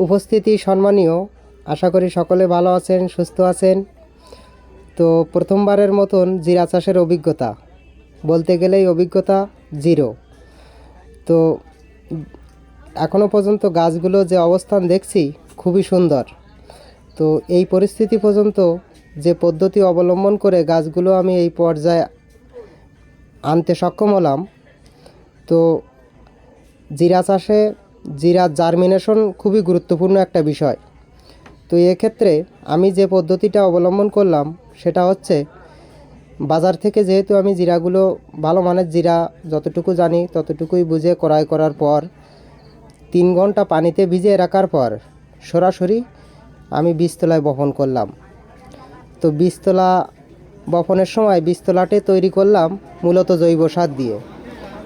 উপস্থিতি সম্মানীয়। আশা করি সকলে ভালো আছেন, সুস্থ আছেন। তো প্রথমবারের মতন জিরা চাষের অভিজ্ঞতা। বলতে গেলেই অভিজ্ঞতা জিরো। তো এখনও পর্যন্ত গাছগুলো যে অবস্থান দেখছি খুবই সুন্দর। তো এই পরিস্থিতি পর্যন্ত যে পদ্ধতি অবলম্বন করে গাছগুলো আমি এই পর্যায়ে আনতে সক্ষম হলাম। তো জিরা চাষে জিরা জার্মিনেশন খুবই গুরুত্বপূর্ণ একটা বিষয়। তো এক্ষেত্রে আমি যে পদ্ধতিটা অবলম্বন করলাম, সেটা হচ্ছে বাজার থেকে যেহেতু আমি জিরাগুলো, ভালো মানের জিরা যতটুকু জানি ততটুকুই বুঝে ক্রয় করার পর, তিন ঘণ্টা পানিতে ভিজিয়ে রাখার পর সরাসরি আমি বীজতলায় বপন করলাম। তো বীজতলা বপনের সময় বীজতলাটে তৈরি করলাম মূলত জৈব সার দিয়ে।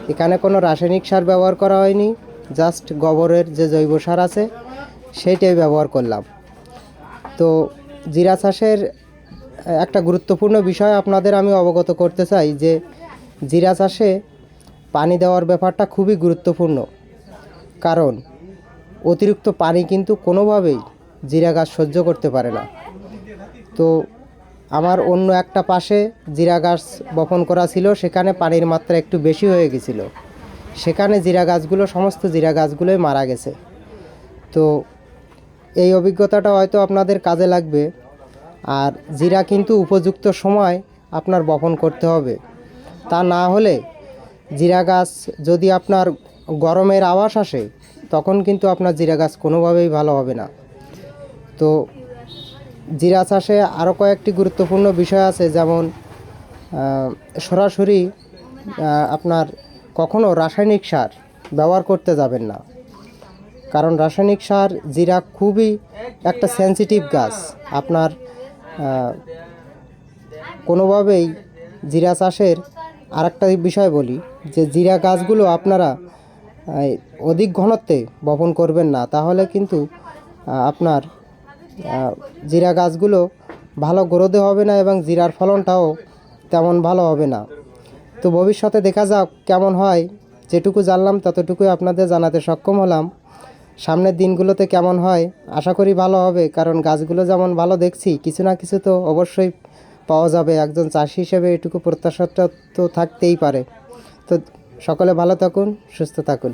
এখানে কোনো রাসায়নিক সার ব্যবহার করা হয়নি। জাস্ট গোবরের যে জৈব সার আছে, সেইটাই ব্যবহার করলাম। তো জিরা চাষের একটা গুরুত্বপূর্ণ বিষয় আপনাদের আমি অবগত করতে চাই যে, জিরা চাষে পানি দেওয়ার ব্যাপারটা খুবই গুরুত্বপূর্ণ। কারণ অতিরিক্ত পানি কিন্তু কোনোভাবেই জিরা গাছ সহ্য করতে পারে না। তো আমার অন্য একটা পাশে জিরা গাছ বপন করা ছিল, সেখানে পানির মাত্রা একটু বেশি হয়ে গেছিল। সেখানে জিরা গাছগুলো, সমস্ত জিরা গাছগুলোই মারা গেছে। তো এই অভিজ্ঞতাটা হয়তো আপনাদের কাজে লাগবে। আর জিরা কিন্তু উপযুক্ত সময় আপনার বপন করতে হবে। তা না হলে জিরা গাছ যদি আপনার গরমের আওয়াজ আসে, তখন কিন্তু আপনার জিরা গাছ কোনোভাবেই ভালো হবে না। তো জিরা চাষে আরও কয়েকটি গুরুত্বপূর্ণ বিষয় আছে। যেমন সরাসরি আপনার কখনো রাসায়নিক সার ব্যবহার করতে যাবেন না। কারণ রাসায়নিক সার, জিরা খুবই একটা সেনসিটিভ গাছ আপনার কোনোভাবেই জিরা চাষের আরেকটা বিষয় বলি যে, জিরা গাছগুলো আপনারা অধিক ঘনত্বে বপন করবেন না। তাহলে কিন্তু আপনার জিরা গাছগুলো ভালো গ্রোথে হবে না এবং জিরার ফলনটাও তেমন ভালো হবে না। তো ভবিষ্যতে দেখা যাক কেমন হয়। যেটুকু জানলাম, ততটুকুই আপনাদের জানাতে সক্ষম হলাম। সামনের দিনগুলোতে কেমন হয়? আশা করি ভালো হবে, কারণ গাছগুলো যেমন ভালো দেখছি, কিছু না কিছু তো অবশ্যই পাওয়া যাবে। একজন চাষি হিসেবে এটুকু প্রত্যাশাটা তো থাকতেই পারে। তো সকলে ভালো থাকুন, সুস্থ থাকুন।